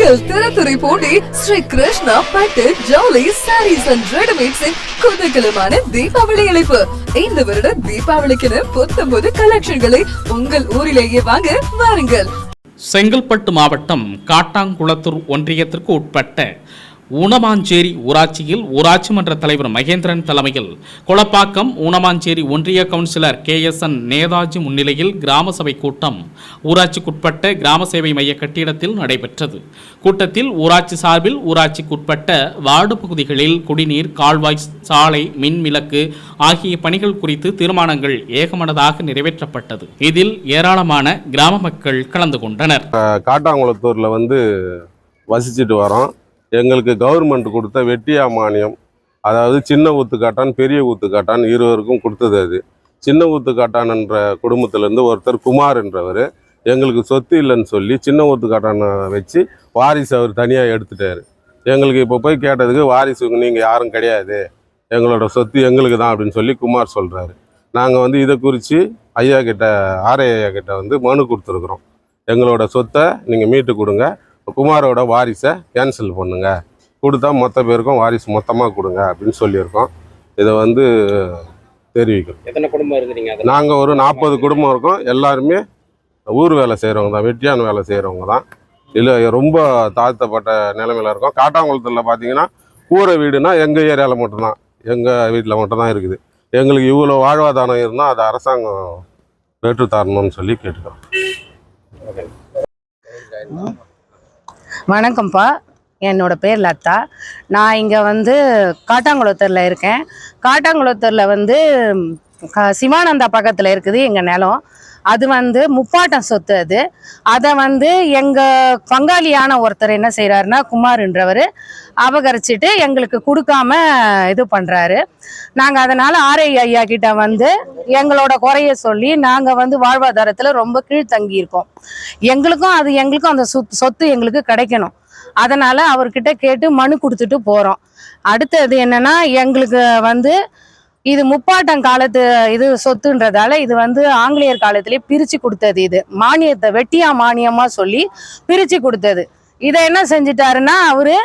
உங்கள் திறத்துறை போட்டி ஸ்ரீ கிருஷ்ணா பட்டு ஜவுளி சாரீஸ் அண்ட் ரெடிமேட்ஸின் குதகலமான தீபாவளி அழைப்பு இந்த வருட தீபாவளிக்கென புத்தம்போது கலெக்ஷன்களை உங்கள் ஊரிலேயே வாங்க வாருங்கள். செங்கல்பட்டு மாவட்டம் காட்டாங்குளத்தூர் ஒன்றியத்திற்கு உட்பட்ட ஊனமாஞ்சேரி ஊராட்சியில் ஊராட்சி மன்ற தலைவர் மகேந்திரன் தலைமையில் கொளப்பாக்கம் ஊனமாஞ்சேரி ஒன்றிய councillor K S N Netaji முன்னிலையில் கிராம சபை கூட்டம் ஊராட்சிக்குட்பட்ட கிராம சேவை மைய கட்டிடத்தில் நடைபெற்றது. கூட்டத்தில் ஊராட்சி சார்பில் ஊராட்சிக்குட்பட்ட வார்டு பகுதிகளில் குடிநீர் கால்வாய் சாலை மின் விளக்கு ஆகிய பணிகள் குறித்து தீர்மானங்கள் ஏகமனதாக நிறைவேற்றப்பட்டது. இதில் ஏராளமான கிராம மக்கள் கலந்து கொண்டனர். காட்டாங்குளத்தூரில் வந்து வசிச்சுட்டு வரோம். எங்களுக்கு கவர்மெண்ட் கொடுத்த வெட்டியா மானியம் அதாவது சின்ன ஊத்துக்காட்டான் பெரிய ஊத்துக்காட்டான் இருவருக்கும் கொடுத்தது அது. சின்ன ஊத்துக்காட்டான் என்ற குடும்பத்திலேருந்து ஒருத்தர் குமார் என்றவர். எங்களுக்கு சொத்து இல்லைன்னு சொல்லி சின்ன ஊத்துக்காட்டானை வச்சு வாரிசு அவர் தனியாக எடுத்துட்டார். எங்களுக்கு இப்போ போய் கேட்டதுக்கு வாரிசு நீங்கள் யாரும் கிடையாது. எங்களோட சொத்து எங்களுக்கு தான் அப்படின்னு சொல்லி குமார் சொல்கிறாரு நாங்கள் வந்து இதை குறித்து ஐயா கிட்ட ஆர்ஐ ஐயா கிட்ட வந்து மனு கொடுத்துருக்குறோம். எங்களோட சொத்தை நீங்கள் மீட்டு கொடுங்க. குமாரோட வாரிசை கேன்சல் பண்ணுங்க. கொடுத்தா மொத்த பேருக்கும் வாரிசு மொத்தமாக கொடுங்க அப்படின்னு சொல்லியிருக்கோம். இதை வந்து தெரிவிக்கிறோம் எத்தனை குடும்பம் இருக்கிறீங்க? நாங்கள் ஒரு நாற்பது குடும்பம் இருக்கோம். எல்லாருமே ஊர் வேலை செய்கிறவங்க தான் வெட்டியான வேலை செய்கிறவங்க தான். இதில் ரொம்ப தாழ்த்தப்பட்ட நிலைமையில இருக்கோம். காட்டாங்குளத்தில் பார்த்தீங்கன்னா கூரை வீடுனா எங்கள் ஏரியாவில் மட்டும்தான். எங்கள் வீட்டில் மட்டும்தான் இருக்குது. எங்களுக்கு இவ்வளோ வாழ்வாதாரம் இருந்தால் அதை அரசாங்கம் பெற்று தரணும்னு சொல்லி கேட்டுக்கிறோம். வணக்கம்ப்பா. என்னோட பேர் லதா. நான் இங்கே வந்து காட்டாங்குளத்தூரில் இருக்கேன். காட்டாங்குளத்தூரில் வந்து சிவானந்தா பக்கத்தில் இருக்குது எங்கள் நிலம். அது வந்து முப்பாட்டம் சொத்து அது. அதை வந்து எங்கள் பங்காளியான ஒருத்தர் என்ன செய்கிறாருன்னா குமார்ன்றவர் அபகரிச்சிட்டு எங்களுக்கு கொடுக்காம இது பண்ணுறாரு நாங்கள் அதனால் ஆர்ஐ ஐயா கிட்ட வந்து எங்களோட குறைய சொல்லி நாங்கள் வந்து வாழ்வாதாரத்தில் ரொம்ப கீழ்த்தங்கி இருக்கோம். எங்களுக்கும் அது எங்களுக்கும் அந்த சொத் சொத்து எங்களுக்கு கிடைக்கணும். அதனால் அவர்கிட்ட கேட்டு மனு கொடுத்துட்டு போகிறோம் அடுத்தது என்னென்னா எங்களுக்கு வந்து இது முப்பாட்டம் காலத்து இது சொத்துன்றதால இது வந்து ஆங்கிலேயர் காலத்திலே பிரிச்சு கொடுத்தது இது. மானியத்தை வெட்டியா மானியமா சொல்லி பிரிச்சு கொடுத்தது. இதை என்ன செஞ்சிட்டாருன்னா அவரு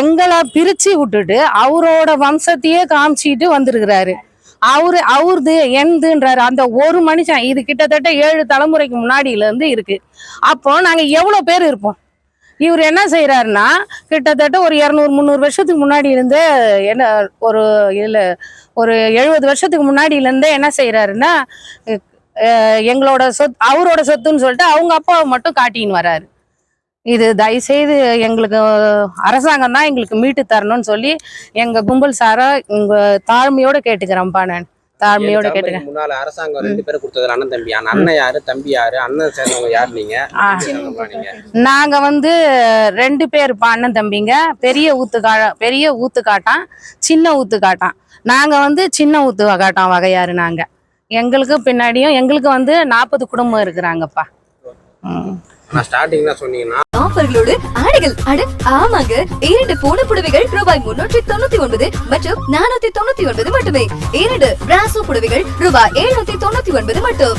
எங்களை பிரிச்சு விட்டுட்டு அவரோட வம்சத்தையே காமிச்சிட்டு வந்திருக்கிறாரு. அவரு அவருது எந்துன்றாரு அந்த ஒரு மனுஷன் இது கிட்டத்தட்ட ஏழு தலைமுறைக்கு முன்னாடியில இருந்து இருக்கு. அப்போ நாங்க எவ்வளவு பேர் இருப்போம்? இவர் என்ன செய்கிறாருன்னா கிட்டத்தட்ட ஒரு இரநூறு முந்நூறு வருஷத்துக்கு முன்னாடியிலேருந்து என்ன ஒரு இல்லை ஒரு எழுபது வருஷத்துக்கு முன்னாடியிலருந்தே என்ன செய்கிறாருன்னா எங்களோட சொத் அவரோட சொத்துன்னு சொல்லிட்டு அவங்க அப்பாவை மட்டும் காட்டின்னு வராரு. இது தயவுசெய்து எங்களுக்கு அரசாங்கம் தான் எங்களுக்கு மீட்டு தரணும்னு சொல்லி எங்கள் கும்பல் சாரை உங்கள் தாழ்மையோட கேட்டுக்கிறேன்ப்பா நான். தாழ்மையோட தலைமுறைக்கு முன்னால அரசாங்கம் ரெண்டு பேரும் கொடுத்தது அண்ணன் தம்பி. அண்ணன் யாரு? தம்பி யாரு? அண்ணன் சேர்ந்தவங்க யாரு நீங்க? நீங்க? வந்து ரெண்டு பேர் அண்ணன் தம்பிங்க. பெரிய ஊத்து கா பெரிய ஊத்து காட்டான் சின்ன ஊத்து காட்டான். நாங்க வந்து சின்ன ஊத்து காட்டான் வகையாரு நாங்க. எங்களுக்கு பின்னாடியும் எங்களுக்கு வந்து நாற்பது குடும்பம் இருக்கிறாங்கப்பா. நான் ஸ்டார்டிங் தான் சொன்னீங்கன்னா ஆஃபர்களோடு ஆடைகள் அட ஆமாங்க. இரண்டு பூன புடவைகள் ரூபாய் முன்னூற்றி தொண்ணூத்தி ஒன்பது மற்றும் நானூத்தி தொண்ணூத்தி ஒன்பது மட்டுமே. இரண்டு பிராசோ புடவைகள் ரூபாய் எழுநூத்தி தொண்ணூத்தி ஒன்பது மட்டும்.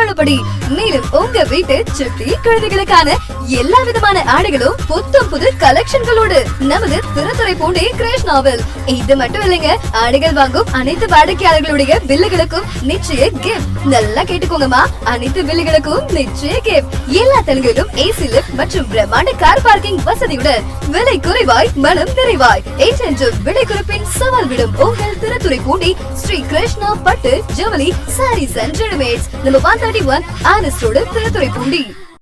தள்ளுபடி மேலும் உங்க வீட்டு சுட்டி குழந்தைகளுக்கான எல்லா விதமான ஆடைகளும் புத்தம் புது கலெக்ஷன்களோடு நமது திருத்துறை பூண்டி நாவல் இது மட்டும் இல்லைங்க ஆடைகள் வாங்கும் அனைத்து வாடிக்கையாளர்களுடைய பில்லுகளுக்கும் நிச்சய கிஃப்ட் நல்லா கேட்டுக்கோங்கம்மா அனைத்து பில்லுகளுக்கும் நிச்சய கிஃப்ட் எல்லா தெலுங்கிலும் ஏசி லிப்ட் மற்றும் பிரம்மாண்ட கார் பார்க்கிங் வசதியுடன் விலை குறைவாய் மனம் நிறைவாய். ஏஜென்ட் விலை குறிப்பின் சவால் விடும் உங்கள் திருத்துறை பூண்டி ஸ்ரீ கிருஷ்ணா பட்டு ஜவுளி sarees and readymades number one thirty one honest road Thiruthuraipoondi.